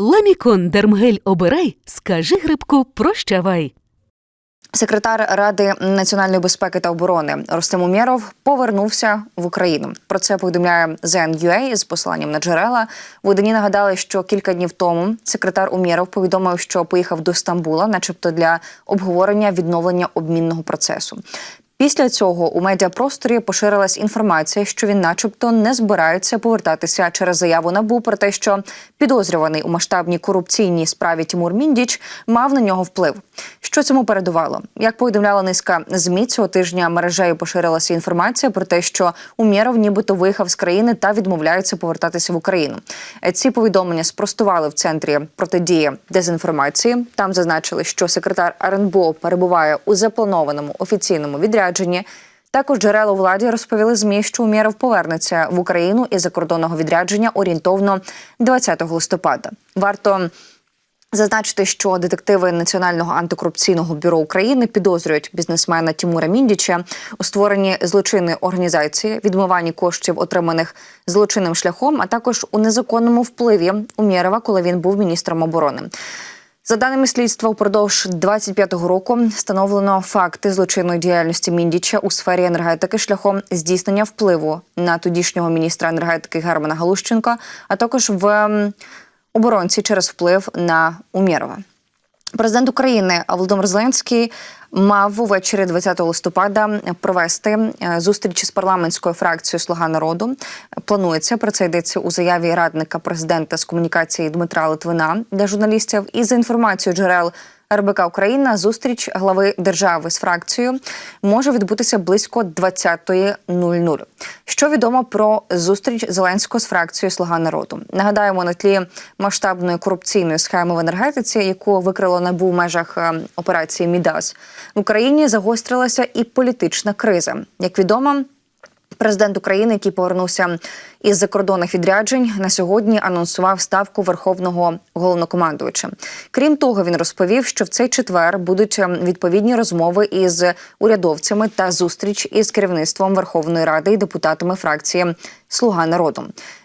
Ламікон Дермгель обирай, скажи грибку прощавай. Секретар Ради національної безпеки та оборони Рустем Умєров повернувся в Україну. Про це повідомляє ZN.UA з посиланням на джерела. Видані нагадали, що кілька днів тому секретар Умєров повідомив, що поїхав до Стамбула, начебто для обговорення відновлення обмінного процесу. Після цього у медіапросторі поширилась інформація, що він, начебто, не збирається повертатися через заяву НАБУ про те, що підозрюваний у масштабній корупційній справі Тимур Міндіч мав на нього вплив. Що цьому передувало? Як повідомляла низка змі цього тижня мережею поширилася інформація про те, що Умєров нібито виїхав з країни та відмовляється повертатися в Україну. Е, Ці повідомлення спростували в центрі протидії дезінформації. Там зазначили, що секретар РНБО перебуває у запланованому офіційному відрядженні. Також джерела владі розповіли змі, що Умєров повернеться в Україну із закордонного відрядження орієнтовно 20 листопада. Варто Зазначити, що детективи Національного антикорупційного бюро України підозрюють бізнесмена Тімура Міндіча у створенні злочинної організації, відмиванні коштів, отриманих злочинним шляхом, а також у незаконному впливі Умєрова, коли він був міністром оборони. За даними слідства, упродовж 25-го року встановлено факти злочинної діяльності Міндіча у сфері енергетики шляхом здійснення впливу на тодішнього міністра енергетики Германа Галущенка, а також в оборонці через вплив на Умєрова. Президент України Володимир Зеленський мав увечері 20 листопада провести е, зустріч з парламентською фракцією Слуга народу. Планується про це йдеться у заяві радника президента з комунікації Дмитра Литвина для журналістів. І за інформацією джерел РБК Україна зустріч глави держави з фракцією може відбутися близько 20.00. Що відомо про зустріч Зеленського з фракцією Слуга народу? Нагадаємо на тлі масштабної корупційної схеми в енергетиці, яку викрило НАБУ в межах е, операції Мідас в Україні загострилася і політична криза. Як відомо. Президент України, який повернувся із закордонних відряджень, на сьогодні анонсував ставку верховного головнокомандувача. Крім того, він розповів, що в цей четвер будуть ем, відповідні розмови із урядовцями та зустріч із керівництвом Верховної Ради і депутатами фракції Слуга народу.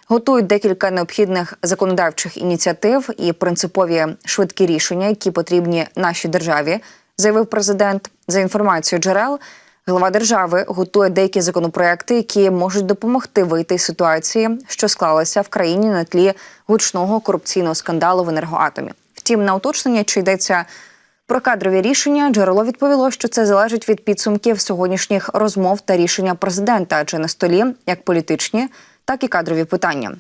Готують декілька необхідних законодавчих ініціатив і принципові швидкі рішення, які потрібні нашій державі, заявив президент. За інформацією джерел. Глава держави готує деякі законопроекти, які можуть допомогти вийти з ситуації, що склалася в країні на тлі гучного корупційного скандалу в енергоатомі. Втім, на уточнення, чи йдеться про кадрові рішення, джерело відповіло, що це залежить від підсумків сьогоднішніх розмов та рішення президента, адже на столі як політичні, так і кадрові питання.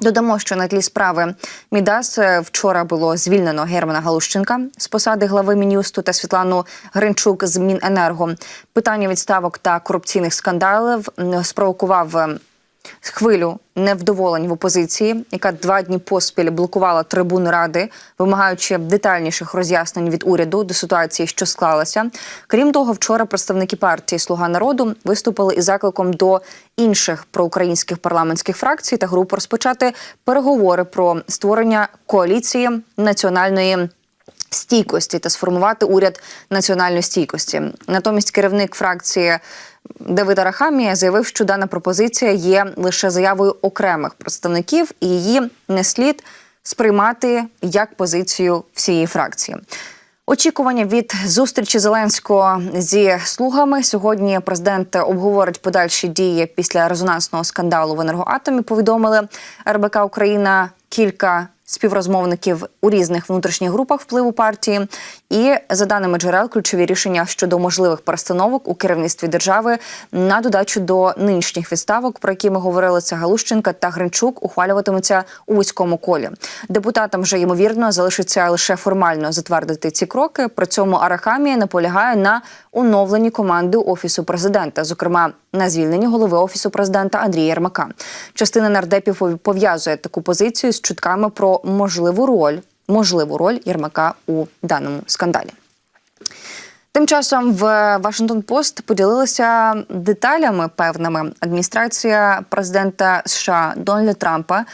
Додамо, що на тлі справи Мідас е, вчора було звільнено Германа Галущенка з посади глави Мін'юсту та Світлану Гринчук з Міненерго. Питання відставок та корупційних скандалів спровокував е, хвилю невдоволень в опозиції, яка два дні поспіль блокувала трибуни ради, вимагаючи детальніших роз'яснень від уряду до ситуації, що склалася. Крім того, вчора представники партії Слуга народу виступили із закликом до інших проукраїнських парламентських фракцій та груп розпочати переговори про створення коаліції національної. Стійкості та сформувати уряд національної стійкості. Натомість керівник фракції Давид Арахамія заявив, що дана пропозиція є лише заявою окремих представників, і її не слід сприймати як позицію всієї фракції. Очікування від зустрічі Зеленського зі слугами сьогодні. Президент обговорить подальші дії після резонансного скандалу в енергоатомі. Повідомили РБК Україна кілька співрозмовників у різних внутрішніх групах впливу партії. І за даними джерел, ключові рішення щодо можливих перестановок у керівництві держави на додачу до нинішніх відставок, про які ми говорили, це Галущенка та Гринчук, ухвалюватимуться у вузькому колі. Депутатам вже ймовірно залишиться лише формально затвердити ці кроки. При цьому Арахамія наполягає на оновленні команди офісу президента, зокрема на звільненні голови офісу президента Андрія Єрмака. Частина нардепів пов'язує таку позицію з чутками про можливу роль можливу роль Єрмака у даному скандалі. Тим часом в Вашингтон Пост поділилися деталями певними. Адміністрація президента США Дональда Трампа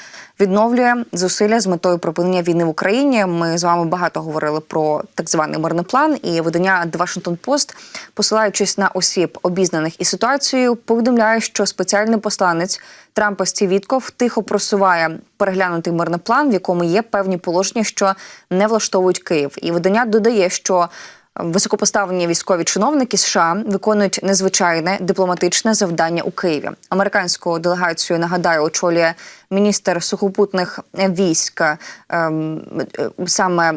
відновлює зусилля з метою припинення війни в Україні. Ми з вами багато говорили про так званий мирний план. І видання The Washington Post, посилаючись на осіб, обізнаних із ситуацією, повідомляє, що спеціальний посланець Трампа Стів Вітков тихо просуває переглянутий мирний план, в якому є певні положення, що не влаштовують Київ. І видання додає, що Високопоставлені військові чиновники США виконують незвичайне дипломатичне завдання у Києві. Американську делегацію нагадаю очолює міністр сухопутних військ ем, е, саме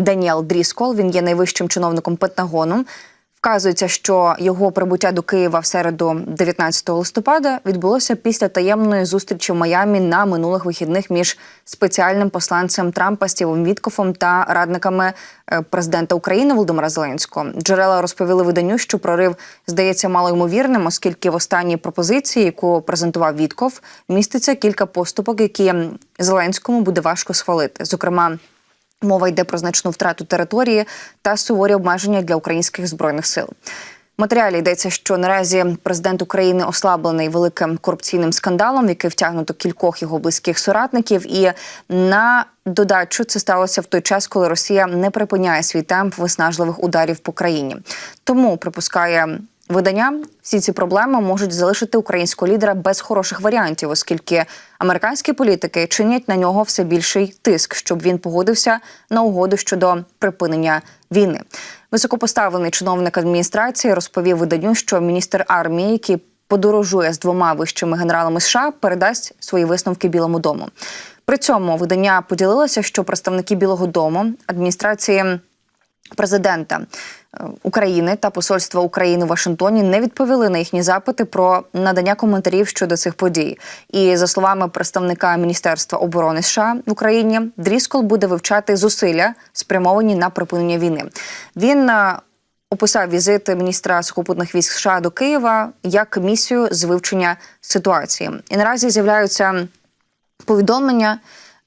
Даніел Дріскол. Він є найвищим чиновником Пентагону. Вказується, що його прибуття до Києва в середу, 19 листопада, відбулося після таємної зустрічі в Майамі на минулих вихідних між спеціальним посланцем Трампа Стівом Віткофом та радниками е, президента України Володимира Зеленського. Джерела розповіли виданню, що прорив здається малоймовірним, оскільки в останній пропозиції, яку презентував Вітков, міститься кілька поступок, які Зеленському буде важко схвалити. Зокрема. Мова йде про значну втрату території та суворі обмеження для українських збройних сил. В матеріалі йдеться, що наразі президент України ослаблений великим корупційним скандалом, в який втягнуто кількох його близьких соратників. І на додачу це сталося в той час, коли Росія не припиняє свій темп виснажливих ударів по країні. Тому припускає видання, всі ці проблеми можуть залишити українського лідера без хороших варіантів, оскільки американські політики чинять на нього все більший тиск, щоб він погодився на угоду щодо припинення війни. Високопоставлений чиновник адміністрації розповів виданню, що міністр армії, який подорожує з двома вищими генералами США, передасть свої висновки Білому дому. При цьому видання поділилося, що представники Білого Дому адміністрації президента е, України та посольства України в Вашингтоні не відповіли на їхні запити про надання коментарів щодо цих подій. І за словами представника Міністерства оборони США в Україні, Дріскол буде вивчати зусилля, спрямовані на припинення війни. Він е, описав візит міністра сухопутних військ США до Києва як місію з вивчення ситуації. І наразі з'являються повідомлення,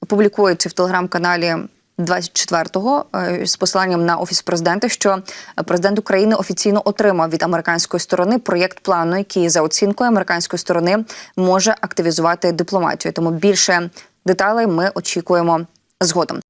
публікуються в телеграм-каналі 24-го е, з посиланням на офіс президента, що президент України офіційно отримав від американської сторони проєкт плану, який за оцінкою американської сторони може активізувати дипломатію. Тому більше деталей ми очікуємо згодом.